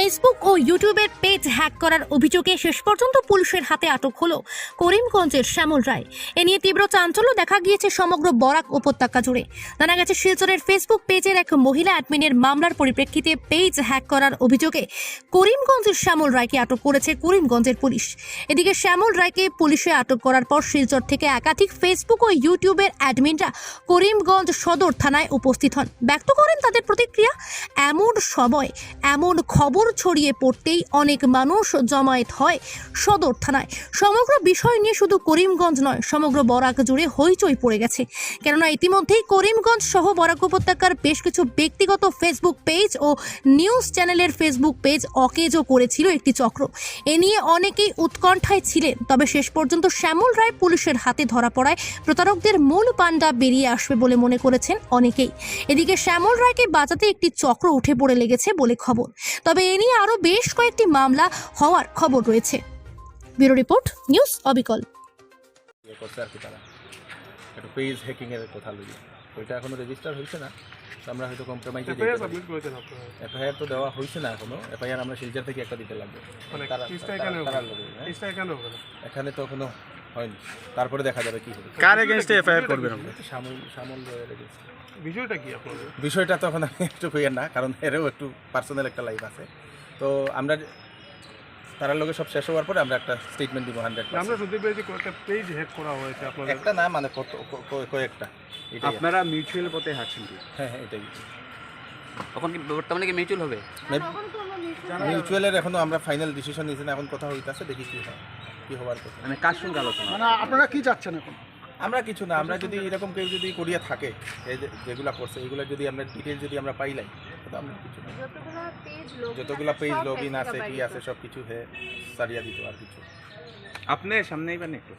Facebook ও ইউটিউবের page hack করার অভিযোগে শেষ পর্যন্ত পুলিশের হাতে আটক হলো করিমগঞ্জের শ্যামল রায়। এ নিয়ে তীব্র চাঞ্চল্য দেখা গিয়েছে সমগ্র বরাক উপত্যকা জুড়ে। জানা গেছে, শিলচরের ফেসবুক পেজের এক মহিলা অ্যাডমিনের মামলার পরিপ্রেক্ষিতে পেজ হ্যাক করার অভিযোগে করিমগঞ্জের শ্যামল রায়কে আটক করেছে করিমগঞ্জের পুলিশ। এদিকে শ্যামল রায়কে পুলিশে আটক করার পর শিলচর থেকে একাধিক ফেসবুক ও ইউটিউবের অ্যাডমিনরা করিমগঞ্জ সদর থানায় উপস্থিত হন। ব্যক্ত করেন তাদের প্রতিক্রিয়া, এমন সময়, এমন খবর ছড়িয়ে পড়তেই অনেক মানুষ জমায়েত হয় সদর থানায়। সমগ্র বিষয় নিয়ে শুধু করিমগঞ্জ নয়, সমগ্র বরাক জুড়ে হইচই পড়ে গেছে। কেননা ইতিমধ্যেই করিমগঞ্জ সহ বরাক উপত্যকার বেশ কিছু ব্যক্তিগত ফেসবুক পেজ ও নিউজ চ্যানেলের ফেসবুক পেজ অকেজও করেছিল একটি চক্র। এ নিয়ে অনেকেই উৎকণ্ঠায় ছিলেন, তবে শেষ পর্যন্ত শ্যামল রায় পুলিশের হাতে ধরা পড়ায় প্রতারকদের মূল পাণ্ডা বেরিয়ে আসবে বলে মনে করেছেন অনেকেই। এদিকে শ্যামল রায়কে বাঁচাতে একটি চক্র উঠে পড়ে লেগেছে বলে খবর। তবে এ নিয়ে আরও বেশ কয়েকটি মামলা হওয়ার খবর রয়েছে। ব্যুরো রিপোর্ট নিউজ অবিকল। ইয়ে একটু পেজ কথা ওইটা এখনও রেজিস্টার হয়েছে না তো আমরা হয়তো কম্প্রোমাইজে এফআইআর তো দেওয়া হয়েছে না এখনও। এফআইআর আমরা শিলচর থেকে একটা দিতে লাগবে। মানে এখানে হ্যাঁ? এখানে হবে না এখানে তো এখনও হয়নি। তারপরে দেখা যাবে কি হবে। কার এগেনস্টে এফআইআর করবেন আপনি সামল সামল। বিষয়টা কি আপনাদের? বিষয়টা তো এখন আমি একটু না কারণ এরও একটু পার্সোনাল একটা লাইফ আছে। তো আমরা তারার লগে সব শেষ হওয়ার পরে আমরা একটা স্টেটমেন্ট দিব হান্ড্রেড আমরা শুনতে পেরেছি কয়েকটা পেজ হ্যাক করা হয়েছে আপনাদের। একটা না মানে কয়েকটা। আপনারা মিউচুয়াল পথে হাঁটছেন কি? হ্যাঁ হ্যাঁ এটাই। তখন কি বর্তমানে কি মিউচুয়াল হবে? মিউচুয়ালের এখনও আমরা ফাইনাল ডিসিশন নিয়েছি না এখন কথা হইতাছে দেখি কি হয়। কি হওয়ার কথা? মানে কার সঙ্গে আলোচনা মানে আপনারা কি চাচ্ছেন এখন? আমরা কিছু না আমরা যদি এরকম কেউ যদি করিয়া থাকে এই যে- যেগুলা করছে এগুলো যদি আমরা ডিটেল যদি আমরা পাইলাই তো আমরা কিছু না। যতগুলো পেজ লগ ইন আছে কি আছে সব কিছু হে সারিয়া দিত আর কিছু। আপনি সামনেই পান একটু।